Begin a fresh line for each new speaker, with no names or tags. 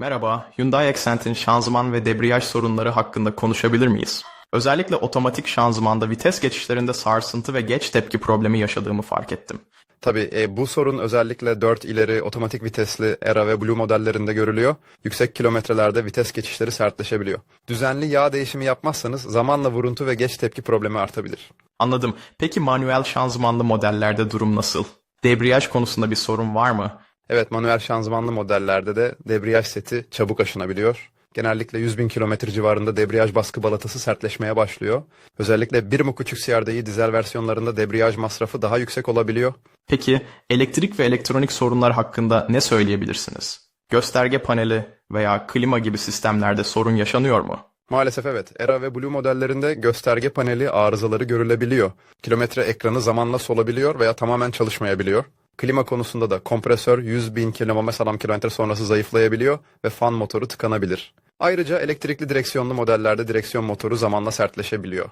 Merhaba, Hyundai Accent'in şanzıman ve debriyaj sorunları hakkında konuşabilir miyiz? Özellikle otomatik şanzımanda vites geçişlerinde sarsıntı ve geç tepki problemi yaşadığımı fark ettim.
Tabii e, bu sorun özellikle 4 ileri otomatik vitesli Era ve Blue modellerinde görülüyor. Yüksek kilometrelerde vites geçişleri sertleşebiliyor. Düzenli yağ değişimi yapmazsanız zamanla vuruntu ve geç tepki problemi artabilir.
Anladım. Peki manuel şanzımanlı modellerde durum nasıl? Debriyaj konusunda bir sorun var mı?
Evet manuel şanzımanlı modellerde de debriyaj seti çabuk aşınabiliyor. Genellikle 100 bin kilometre civarında debriyaj baskı balatası sertleşmeye başlıyor. Özellikle 1.5 CRDI dizel versiyonlarında debriyaj masrafı daha yüksek olabiliyor.
Peki elektrik ve elektronik sorunlar hakkında ne söyleyebilirsiniz? Gösterge paneli veya klima gibi sistemlerde sorun yaşanıyor mu?
Maalesef evet. Era ve Blue modellerinde gösterge paneli arızaları görülebiliyor. Kilometre ekranı zamanla solabiliyor veya tamamen çalışmayabiliyor. Klima konusunda da kompresör 100 bin kilometre sonrası zayıflayabiliyor ve fan motoru tıkanabilir. Ayrıca elektrikli direksiyonlu modellerde direksiyon motoru zamanla sertleşebiliyor.